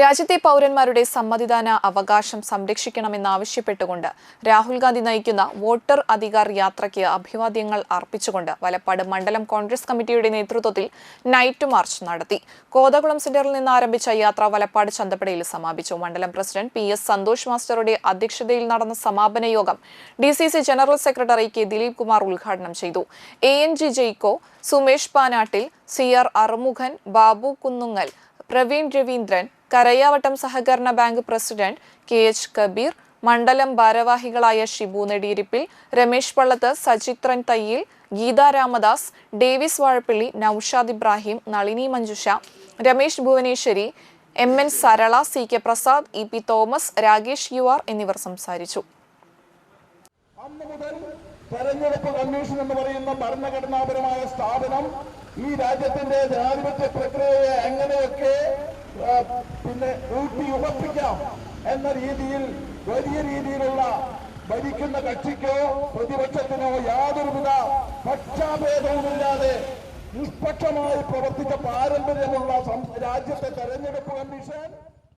രാജ്യത്തെ പൗരന്മാരുടെ സമ്മതിദാന അവകാശം സംരക്ഷിക്കണമെന്നാവശ്യപ്പെട്ടുകൊണ്ട് രാഹുൽ ഗാന്ധി നയിക്കുന്ന വോട്ടർ അധികാർ യാത്രയ്ക്ക് അഭിവാദ്യങ്ങൾ അർപ്പിച്ചുകൊണ്ട് വലപ്പാട് മണ്ഡലം കോൺഗ്രസ് കമ്മിറ്റിയുടെ നേതൃത്വത്തിൽ നൈറ്റ് മാർച്ച് നടത്തി. കോതകുളം സെന്ററിൽ നിന്ന് ആരംഭിച്ച യാത്ര വലപ്പാട് ചന്തപ്പടയിൽ സമാപിച്ചു. മണ്ഡലം പ്രസിഡന്റ് പി എസ് സന്തോഷ് മാസ്റ്ററുടെ അധ്യക്ഷതയിൽ നടന്ന സമാപന യോഗം D C C general secretary K Dileep Kumar ഉദ്ഘാടനം ചെയ്തു. A N G Jaiko Sumesh Panattil C R Arumukhan Babu Kunnungal Praveen Raveendran Karayavattam സഹകരണ bank president K H Kabeer മണ്ഡലം ഭാരവാഹികളായ Shibu Nediyirippil Ramesh Pallath Sachithran Thayyil Geetha Ramadas Davis Vazhappally Noushad Ibrahim Nalini Manjusha Ramesh Bhuvaneshwari M N Sarala C K Prasad E P Thomas Rakesh U R എന്നിവർ സംസാരിച്ചു. തെരഞ്ഞെടുപ്പ് commission എന്ന് പറയുന്ന ഭരണഘടനാപരമായ സ്ഥാപനം ഈ രാജ്യത്തിന്റെ ജനാധിപത്യ പ്രക്രിയയെ എങ്ങനെയൊക്കെ പിന്നെ ഊട്ടി ഉറപ്പിക്കാം എന്ന രീതിയിൽ വലിയ രീതിയിലുള്ള ഭരിക്കുന്ന കക്ഷിക്കോ പ്രതിപക്ഷത്തിനോ യാതൊരുവിധ പക്ഷാഭേദവുമില്ലാതെ നിഷ്പക്ഷമായി പ്രവർത്തിച്ച പാരമ്പര്യമുള്ള രാജ്യത്തെ തെരഞ്ഞെടുപ്പ് കമ്മീഷൻ